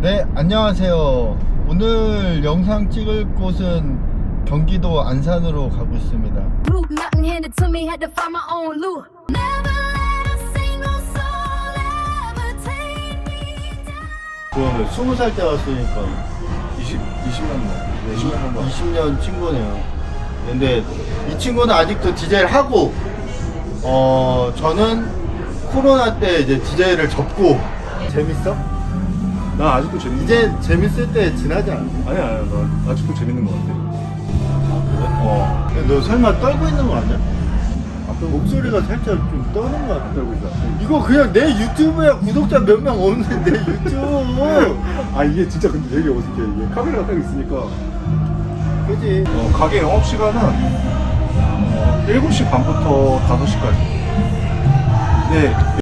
네, 안녕하세요. 오늘 영상 찍을 곳은 경기도 안산으로 가고 있습니다. Blue nothing handed to me, had to find my own loot. Never let a single soul ever take me down. 그 20살 때 왔으니까 20, 20년 네, 20년 전 20년 친구네요. 근데 이 친구는 아직도 디제이를 하고, 어, 저는 코로나 때 이제 디제이를 접고, 재밌어? 나 아직도 재밌는 이제 재밌을 때 지나지 않니? 아니야 아니야 나 아직도 재밌는 거 같아 어. 근데 너 설마 떨고 있는 거 아니야? 아까 목소리가 살짝 좀 떠는 거 같아. 떨고 있어 이거 그냥 내 유튜브야 구독자 몇 명 없는 내 유튜브. 아 이게 진짜 근데 되게 어색해 이게 카메라가 딱 있으니까 그지? 어, 가게 영업 시간은 어, 7시 반부터 5시까지 네